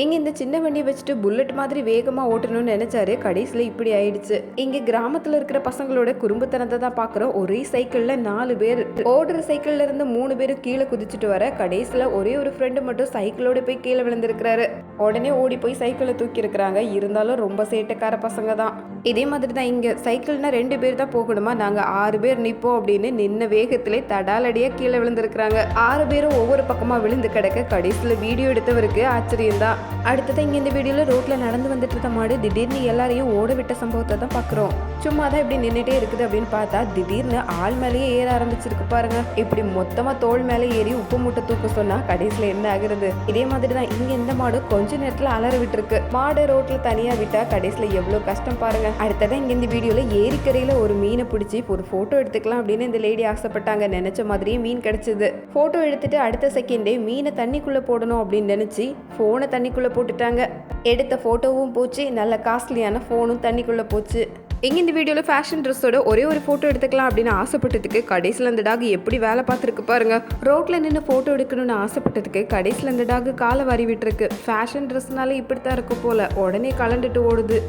இங்க இந்த சின்ன வண்டியை வச்சுட்டு புல்லட் மாதிரி வேகமா ஓட்டணும்னு நினைச்சாரு. கடைசியில இப்படி ஆயிடுச்சு. இங்க கிராமத்துல இருக்கிற பசங்களோட குறும்புத்தனத்தை தான் பாக்குறோம். ஒரே சைக்கிள்ல நாலு பேர். ஓடுற சைக்கிள்ல இருந்து மூணு பேரும் கீழே குதிச்சுட்டு வர கடைசியில ஒரே ஒரு ஃப்ரெண்டு மட்டும் சைக்கிளோட போய் கீழே விழுந்திருக்கிறாரு. உடனே ஓடி போய் சைக்கிளை தூக்கி இருக்கிறாங்க. இருந்தாலும் ரொம்ப சேட்டைக்கார பசங்க தான். இதே மாதிரி தான் இங்க சைக்கிள்னா ரெண்டு பேர் தான் போகணுமா? நாங்க ஆறு பேர் நிப்போம் அப்படின்னு நின்ன வேகத்திலே தடாலடியா கீழே விழுந்திருக்கிறாங்க. ஆறு பேரும் ஒவ்வொரு பக்கமா விழுந்து கிடக்க கடைசியில வீடியோ எடுத்தவருக்கு ஆச்சரியம் தான் அடுத்தது இங்கே இந்த வீடியோவில் ரோட்டில் நடந்து வந்துட்டு இருந்த மாடு திடீர்னு எல்லாரையும் ஓட விட்ட சம்பவத்தை தான் பார்க்குறோம் சும்மா தான் இப்படி நின்றுட்டே இருக்குது அப்படின்னு பார்த்தா திடீர்னு ஆள் மேலேயே ஏற ஆரம்பிச்சிருக்கு பாருங்க. இப்படி மொத்தமாக தோல் மேலே ஏறி உப்பு மூட்டை தூக்க சொன்னால் கடைசியில் என்ன ஆகுறது? இதே மாதிரி தான் இங்கே இந்த மாடு கொஞ்ச நேரத்தில் அலற விட்டுருக்கு. மாடு ரோட்டில் தனியாக விட்டால் கடைசியில் எவ்வளோ கஷ்டம் பாருங்க. அடுத்ததான் இங்கே இந்த வீடியோவில் ஏரிக்கரையில் ஒரு மீனை பிடிச்சி ஒரு ஃபோட்டோ எடுத்துக்கலாம் அப்படின்னு இந்த லேடி ஆசைப்பட்டாங்க. நினச்ச மாதிரியே மீன் கிடச்சிது. ஃபோட்டோ எடுத்துட்டு அடுத்த செகண்டே மீனை தண்ணிக்குள்ளே போடணும் அப்படின்னு நினச்சி ஃபோனை தண்ணி தண்ணிக்குள்ளே போட்டுட்டாங்க. எடுத்த ஃபோட்டோவும் போச்சு. நல்ல காஸ்ட்லியான ஃபோனும் தண்ணிக்குள்ளே போச்சு. எங்கே இந்த வீடியோவில் ஃபேஷன் ட்ரெஸ்ஸோட ஒரே ஒரு ஃபோட்டோ எடுத்துக்கலாம் அப்படின்னு ஆசைப்பட்டதுக்கு கடைசியில் அந்த டாக் எப்படி வேலை பார்த்துருக்கு பாருங்க. ரோட்டில் நின்று ஃபோட்டோ எடுக்கணும்னு ஆசைப்பட்டதுக்கு கடைசியில் அந்த டாக் காலை வாரி விட்டுருக்கு. ஃபேஷன் ட்ரெஸ்னால இப்படித்தான் இருக்கும் போல. உடனே கலண்டுட்டு ஓடுது.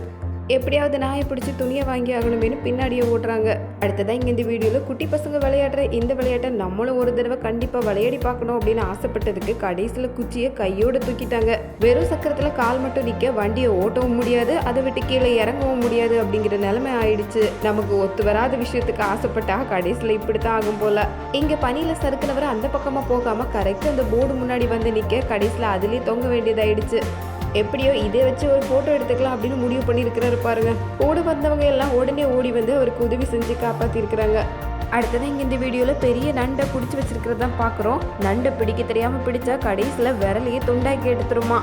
எப்படியாவது நாயை பிடிச்சி துணியை வாங்கி ஆகணுமேனு பின்னாடியே ஓடுறாங்க அடுத்ததான் இங்கே இந்த வீடியோவில் குட்டி பசங்க விளையாடுற இந்த விளையாட்டை நம்மளும் ஒரு தடவை கண்டிப்பாக விளையாடி பார்க்கணும் அப்படின்னு ஆசைப்பட்டதுக்கு கடைசியில் குச்சியை கையோடு தூக்கிட்டாங்க. வெறும் சக்கரத்தில் கால் மட்டும் நிற்க வண்டியை ஓட்டவும் முடியாது அதை விட்டு கீழே இறங்கவும் முடியாது அப்படிங்கிற நிலைமை ஆயிடுச்சு. நமக்கு ஒத்து வராத விஷயத்துக்கு ஆசைப்பட்டா கடைசியில் இப்படி தான் ஆகும் போல. இங்கே பனியில் சறுக்குனவர் அந்த பக்கமாக போகாமல் கரெக்டாக அந்த போர்டு முன்னாடி வந்து நிற்க கடைசியில் அதுலேயே தொங்க வேண்டியதாயிடுச்சு. எப்படியோ இதை வச்சு ஒரு ஃபோட்டோ எடுத்துக்கலாம் அப்படின்னு முடிவு பண்ணியிருக்கிறாரு பாருங்க. ஓடு வந்தவங்க எல்லாம் உடனே ஓடி வந்து அவருக்கு உதவி செஞ்சு காப்பாற்றிருக்கிறாங்க அடுத்தது இங்கே இந்த வீடியோவில் பெரிய நண்டை பிடிச்சி வச்சிருக்கிறத பார்க்குறோம். நண்டை பிடிக்க தெரியாமல் பிடிச்சா கடைசியில் விரலையே துண்டாக்கி எடுத்துருமா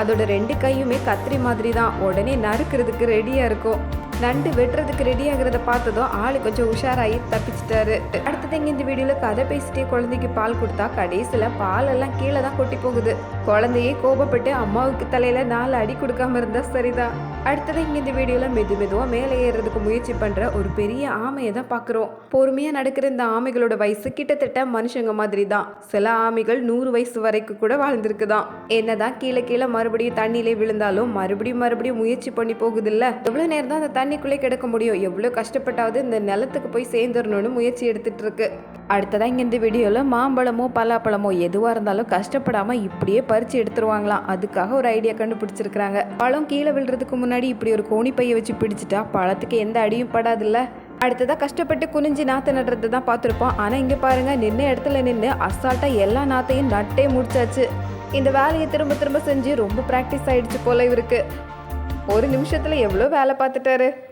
அதோட ரெண்டு கையுமே கத்திரி மாதிரி தான் உடனே நறுக்கிறதுக்கு ரெடியாக இருக்கும். நண்டு வெட்டுறதுக்கு ரெடி ஆகிறத பார்த்ததும் ஆளு கொஞ்சம் உஷாராகி தப்பிச்சிட்டாரு. அடுத்தது இங்க இந்த வீடியோல கதை பேசிட்டே குழந்தைக்கு பால் கொடுத்தா கடைசியில பால் எல்லாம் கீழே தான் கொட்டி போகுது. குழந்தையே கோபப்பட்டு அம்மாவுக்கு தலையில நாலு அடி கொடுக்காம இருந்தா சரிதான். அடுத்தது இங்க இந்த வீடியோல மெது மெதுவா மேலே ஏறுறதுக்கு முயற்சி பண்ற ஒரு பெரிய ஆமையை தான் பாக்குறோம். பொறுமையா நடக்கிற இந்த ஆமைகளோட வயசு கிட்டத்தட்ட மனுஷங்க மாதிரி தான் சில ஆமைகள் நூறு வயசு வரைக்கும் கூட வாழ்ந்திருக்குதான். என்னதான் கீழே கீழே மறுபடியும் தண்ணியிலே விழுந்தாலும் மறுபடியும் மறுபடியும் முயற்சி பண்ணி போகுது இல்ல எவ்வளவு நேரம் தான் அந்த தண்ணிக்குள்ளே கிடக்க முடியும். எவ்வளோ கஷ்டப்பட்டாவது இந்த நிலத்துக்கு போய் சேர்ந்துடணும்னு முயற்சி எடுத்துகிட்டு இருக்கு அடுத்ததான் இங்கே இந்த வீடியோவில் மாம்பழமோ பலாப்பழமோ எதுவாக இருந்தாலும் கஷ்டப்படாமல் இப்படியே பறித்து எடுத்துருவாங்களாம். அதுக்காக ஒரு ஐடியா கண்டுபிடிச்சிருக்கிறாங்க. பழம் கீழே விழுறதுக்கு முன்னாடி இப்படி ஒரு கோணி பையை வச்சு பிடிச்சிட்டா பழத்துக்கு எந்த அடியும் படாதில்ல. அடுத்ததாக கஷ்டப்பட்டு குனிஞ்சு நாற்று நடுறது தான் பார்த்துருப்போம். ஆனால் இங்கே பாருங்கள் நின்ன இடத்துல நின்று அசால்ட்டாக எல்லா நாத்தையும் நட்டே முடிச்சாச்சு. இந்த வேலையை திரும்ப திரும்ப செஞ்சு ரொம்ப ப்ராக்டிஸ் ஆகிடுச்சு போல இவருக்கு ஒரு நிமிஷத்தில் எவ்வளோ வேலை பார்த்துட்டாரு?